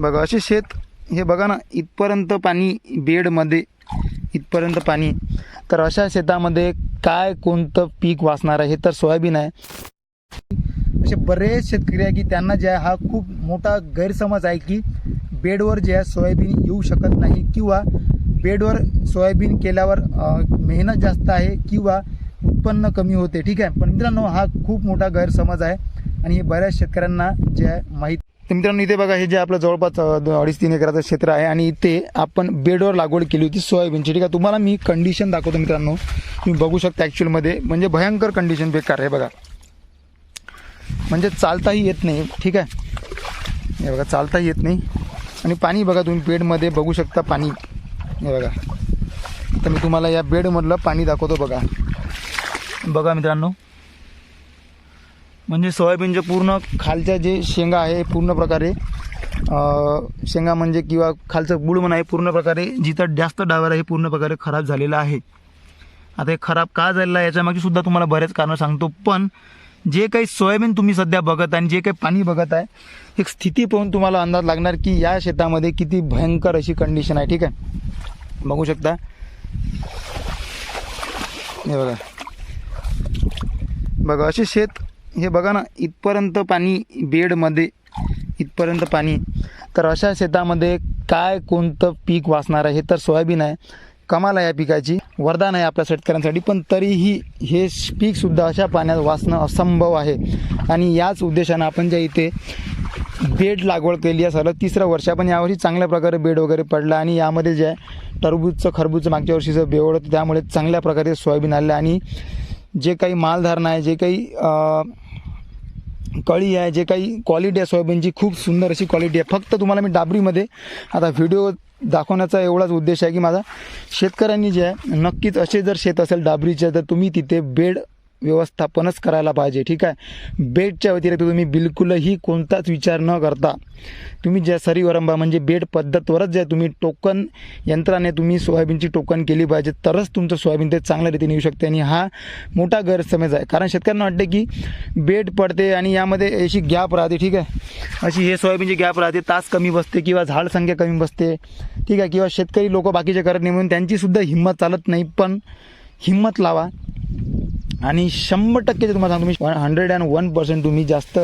बघा असे शेत हे बघा ना इथपर्यंत पाणी बेडमध्ये इथपर्यंत पाणी. तर अशा शेतामध्ये काय कोणतं पीक वाचणार आहे तर सोयाबीन आहे. असे बरेच शेतकरी आहे की त्यांना जे आहे हा खूप मोठा गैरसमज आहे की बेडवर जे आहे सोयाबीन येऊ शकत नाही किंवा बेडवर सोयाबीन केल्यावर मेहनत जास्त आहे किंवा उत्पन्न कमी होते. ठीक आहे? पण मित्रांनो हा खूप मोठा गैरसमज आहे आणि हे बऱ्याच शेतकऱ्यांना जे आहे माहीत तर मित्रांनो इथे बघा हे जे आपलं जवळपास अडीच तीन एकराचं क्षेत्र आहे आणि इथे आपण बेडवर लागवड केली होती सोयाबीनची. ठीक आहे तुम्हाला मी कंडिशन दाखवतो मित्रांनो. तुम्ही बघू शकता ॲक्च्युअलमध्ये म्हणजे भयंकर कंडिशन बेकार आहे बघा. म्हणजे चालताही येत नाही. ठीक आहे? हे बघा चालताही येत नाही. आणि पाणी बघा तुम्ही बेडमध्ये बघू शकता पाणी. हे बघा. तर मी तुम्हाला या बेडमधलं पाणी दाखवतो बघा. बघा मित्रांनो. म्हणजे सोयाबीनचे पूर्ण खालच्या जे शेंगा आहे पूर्ण प्रकारे शेंगा म्हणजे किंवा खालचं बुड म्हणा आहे पूर्ण प्रकारे जिथं जास्त डावर आहे पूर्ण प्रकारे खराब झालेलं आहे. आता हे खराब का झालेलं आहे याच्यामागे सुद्धा तुम्हाला बरेच कारणं सांगतो. पण जे काही सोयाबीन तुम्ही सध्या बघत आहे आणि जे काही पाणी बघत आहे एक स्थिती पाहून तुम्हाला अंदाज लागणार की या शेतामध्ये किती भयंकर अशी कंडिशन आहे ठीक आहे? बघू शकता. हे बघा. बघा असे शेत हे बघा ना इथपर्यंत पाणी बेडमध्ये इथपर्यंत पाणी. तर अशा शेतामध्ये काय कोणतं पीक वाचणार आहे हे तर सोयाबीन आहे. कमाल आहे या पिकाची वरदान आहे आपल्या शेतकऱ्यांसाठी पण तरीही हे पीकसुद्धा अशा पाण्यात वाचणं असंभव आहे. आणि याच उद्देशानं आपण ज्या इथे बेड लागवड केली आहे सलग तिसरं वर्ष पण यावर्षी चांगल्या प्रकारे बेड वगैरे पडला आणि यामध्ये जे आहे टरबूजचं खरबूजचं मागच्या वर्षीचं बेवड होतं त्यामुळे चांगल्या प्रकारे सोयाबीन आलं आणि जे काही मालधारणा आहे जे काही कळी आहे जे काही क्वालिटी आहे सोयाबीनची खूप सुंदर अशी क्वालिटी आहे. फक्त तुम्हाला मी डाबरीमध्ये आता व्हिडिओ दाखवण्याचा एवढाच उद्देश आहे की माझा शेतकऱ्यांनी जे आहे नक्कीच असे जर शेत असेल डाबरीचे तर तुम्ही तिथे बेड व्यवस्थापनच करायला पाहिजे ठीक आहे? बेडच्या व्यतिरिक्त तुम्ही बिलकुलही कोणताच विचार न करता तुम्ही ज्या सरीवरंबा म्हणजे बेड पद्धतवरच जे तुम्ही टोकन यंत्राने तुम्ही सोयाबीनची टोकन केली पाहिजे तरच तुमचं सोयाबीन ते चांगल्या रीतीने येऊ शकते. आणि हा मोठा गैरसमज आहे. कारण शेतकऱ्यांना वाटते की बेड पडते आणि यामध्ये अशी गॅप राहते ठीक आहे? अशी हे सोयाबीनची गॅप राहते तास कमी बसते किंवा झाड संख्या कमी बसते ठीक आहे? किंवा शेतकरी लोक बाकीचे करत नाही म्हणून त्यांचीसुद्धा हिंमत चालत नाही. पण हिंमत लावा. आणि शंभर टक्के ते तुम्हाला सांगतो मी हंड्रेड अँड वन पर्सेंट तुम्ही जास्त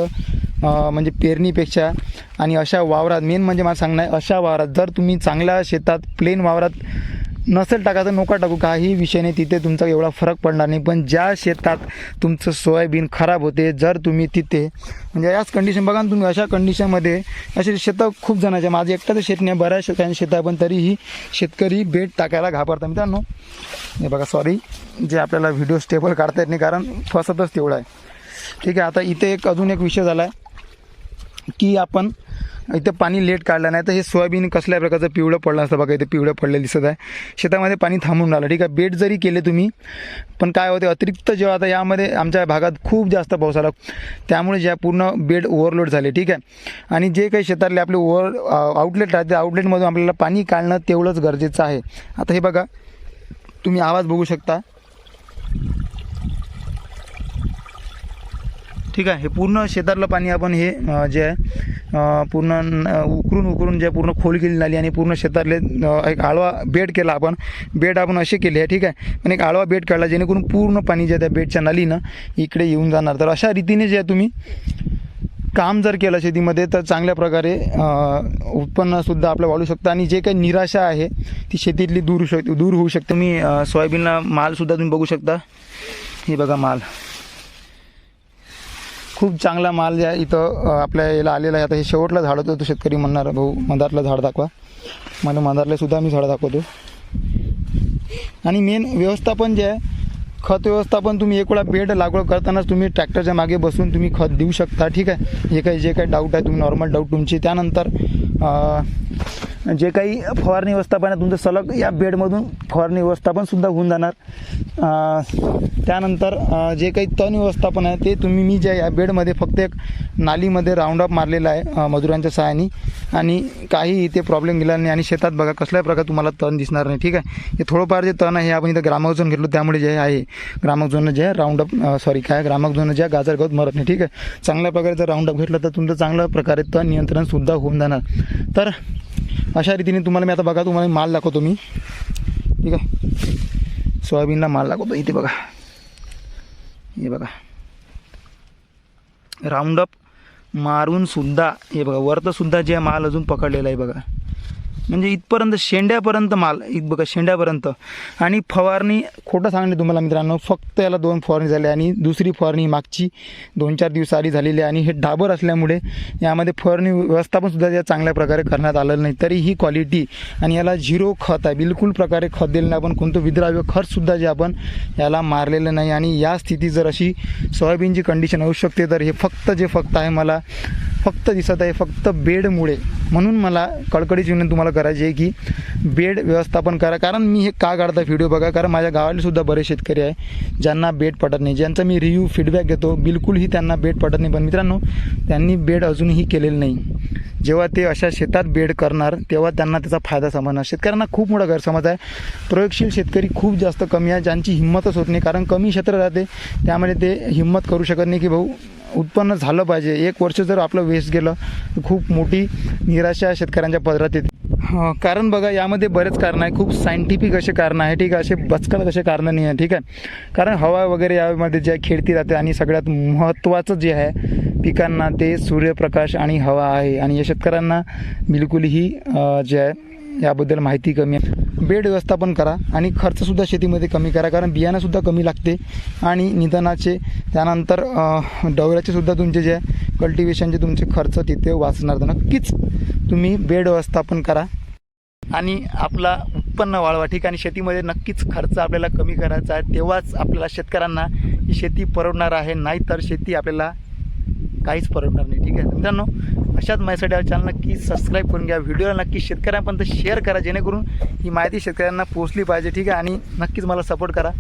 म्हणजे पेरणीपेक्षा आणि अशा वावरात मेन म्हणजे मला सांगणं आहे अशा वावरात जर तुम्ही चांगल्या शेतात प्लेन वावरात नसेल टाकायचं नका टाकू. काही विषय नाही तिथे तुमचा एवढा फरक पडणार नाही. पण ज्या शेतात तुमचं सोयाबीन खराब होते जर तुम्ही तिथे म्हणजे याच कंडिशन बघा ना तुम्ही अशा कंडिशनमध्ये असे शेतं खूप जणांचे माझे एकटाचं शेत नाही बऱ्याच शेतांचे शेत आहे पण तरीही शेतकरी भेट टाकायला घाबरतात. मित्रांनो हे बघा सॉरी जे आपल्याला व्हिडिओ स्टेबल काढता येत नाही कारण फसतच तेवढं आहे. ठीक आहे आता इथे एक अजून एक विषय झाला आहे की आपण इथं पाणी लेट काढलं नाही तर हे सोयाबीन कसल्या प्रकारचं पिवळं पडलं असतं बघा इथे पिवळं पडलेलं दिसत आहे. शेतामध्ये पाणी थांबून राहिलं. ठीक आहे बेड जरी केले तुम्ही पण काय होते अतिरिक्त जेव्हा आता यामध्ये आमच्या भागात खूप जास्त पाऊस आला त्यामुळे ज्या पूर्ण बेड ओव्हरलोड झाले. ठीक आहे आणि जे काही शेतातले आपले ओव्हर आउटलेट राहते आउटलेटमधून आपल्याला पाणी काढणं तेवढंच गरजेचं आहे. आता हे बघा तुम्ही आवाज बघू शकता. ठीक आहे. हे पूर्ण शेतातलं पाणी आपण हे जे आहे पूर्ण न- उकरून उकरून जे पूर्ण खोल केली नाली आणि पूर्ण शेतातले एक आळवा बेड केला आपण. बेड आपण असे केले आहे ठीक आहे. पण एक आळवा बेड काढला जेणेकरून पूर्ण पाणी जे आहे त्या बेडच्या नालीनं इकडे येऊन जाणार. तर अशा रीतीने जे आहे तुम्ही काम जर केलं शेतीमध्ये तर चांगल्या प्रकारे उत्पन्नसुद्धा आपलं वाढू शकतं आणि जे काही निराशा आहे ती शेतीतली दूर होऊ शक दूर होऊ शकते. मी सोयाबीनला मालसुद्धा तुम्ही बघू शकता. हे बघा माल. खूप चांगला माल जे आहे इथं आपल्या याला आलेला आहे. आता हे शेवटला झाड होतं तो शेतकरी म्हणणार भाऊ मंदारला झाड दाखवा. मला मंदारला सुद्धा मी झाडं दाखवतो. आणि मेन व्यवस्थापन जे आहे खत व्यवस्थापन तुम्ही एक वेळा बेड लागवड करतानाच तुम्ही ट्रॅक्टरच्या मागे बसून तुम्ही खत देऊ शकता. ठीक आहे? हे काही जे काही डाऊट आहे तुम्ही नॉर्मल डाऊट तुमची. त्यानंतर जे काही फवारणी व्यवस्थापन आहे तुमचं सलग या बेडमधून फवारणी व्यवस्थापन सुद्धा होऊन जाणार. त्यानंतर जे काही तण व्यवस्थापन आहे ते तुम्ही मी जे या बेडमध्ये फक्त एक नालीमध्ये राऊंड अप मारलेला आहे मजुरांच्या सहाय्याने. आणि काही इथे प्रॉब्लेम गेला नाही. आणि शेतात बघा कसल्याही प्रकारे तुम्हाला तण दिसणार नाही. ठीक आहे? हे थोडंफार जे तण आहे आपण इथं ग्रामक झोन घेतलो. त्यामुळे जे आहे ग्रामक झोन जे राऊंडअप राऊंड अप सॉरी काय ग्रामक झोन जे गाजर गवत मरत नाही. ठीक आहे? चांगल्या प्रकारे जर राऊंड अप घेतलं तर तुमचं चांगल्या प्रकारे तण नियंत्रणसुद्धा होऊन जाणार. तर अशा रीतीने तुम्हाला मी आता बघा तुम्हाला माल दाखवतो मी. ठीक आहे? सोयाबीनला माल दाखवतो इथे बघा. हे बघा. राऊंडअप मारून सुद्धा हे बघा वरतंसुद्धा जे माल अजून पकडलेला आहे बघा. म्हणजे इथपर्यंत शेंड्यापर्यंत माल इत बघा शेंड्यापर्यंत. आणि फवारणी खोटं सांगणे तुम्हाला मित्रांनो फक्त याला दोन फवारणी झाल्या आणि दुसरी फवारणी मागची दोन चार दिवस आधी झालेली आहे. आणि हे डाबर असल्यामुळे यामध्ये फवारणी व्यवस्थापन सुद्धा या चांगल्या प्रकारे करण्यात आलेलं नाही. तरी ही क्वालिटी आणि याला झिरो खत आहे. बिलकुल प्रकारे खत दिलं नाही आपण. कोणतं विद्राव्य खतसुद्धा जे आपण याला मारलेलं नाही. आणि या स्थिती जर अशी सोयाबीनची कंडिशन होऊ शकते तर हे फक्त जे फक्त आहे मला फक्त दिसत आहे फक्त बेडमुळे. म्हणून मला कडकडीची विनंती तुम्हाला करायची आहे की बेड व्यवस्थापन करा. कारण मी हे का काढता व्हिडिओ बघा? कारण माझ्या गावातले सुद्धा बरेच शेतकरी आहे ज्यांना बेड पटत नाही. ज्यांचा मी रिव्ह्यू फीडबॅक घेतो बिलकुलही त्यांना बेड पटत नाही. पण मित्रांनो त्यांनी बेड अजूनही केलेलं नाही. जेव्हा ते अशा शेतात बेड करणार तेव्हा त्यांना त्याचा फायदा समजणार. शेतकऱ्यांना खूप मोठा गैरसमज आहे. प्रयोगशील शेतकरी खूप जास्त कमी आहे ज्यांची हिंमतच होत नाही. कारण कमी क्षेत्र राहते त्यामुळे ते हिंमत करू शकत नाही की भाऊ उत्पन्न झालं पाहिजे. एक वर्ष जर आपलं वेस्ट गेलं तर खूप मोठी निराशा शेतकऱ्यांच्या पदरात येते. कारण बघा यामध्ये बरेच कारण आहे. खूप सायंटिफिक असे कारण आहे ठीक आहे? असे बचकट असे कारणं नाही आहे ठीक आहे? कारण हवा वगैरे यामध्ये जे खेळती राहते आणि सगळ्यात महत्त्वाचं जे आहे पिकांना ते सूर्यप्रकाश आणि हवा आहे. आणि या शेतकऱ्यांना बिलकुलही जे आहे याबद्दल माहिती कमी आहे. बेड व्यवस्थापन करा आणि खर्चसुद्धा शेतीमध्ये कमी करा कारण बियाणंसुद्धा कमी लागते. आणि निधनाचे त्यानंतर डवऱ्याचेसुद्धा तुमचे जे कल्टिवेशनचे तुमचे खर्च तिथे वाचणार. तर नक्कीच तुम्ही बेड व्यवस्थापन करा. आणि आपला उत्पन्न वाढवा. ठीक आणि शेतीमध्ये नक्कीच खर्च आपल्याला कमी करायचा आहे. तेव्हाच आपल्याला शेतकऱ्यांना ही शेती परवडणार आहे. नाही तर शेती आपल्याला काहीच परवडणार नाही. ठीक आहे? मित्रांनो अशाच माझ्यासाठी चॅनल नक्की सबस्क्राईब करून घ्या. व्हिडिओला नक्की शेतकऱ्यांपर्यंत शेअर करा जेणेकरून ही माहिती शेतकऱ्यांना पोहोचली पाहिजे. ठीक आहे? आणि नक्कीच मला सपोर्ट करा.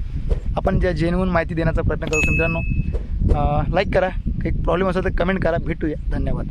आपण ज्या जेन्युन माहिती देण्याचा प्रयत्न करतो मित्रांनो लाईक करा. काही प्रॉब्लेम असेल तर कमेंट करा. भेटूया. धन्यवाद.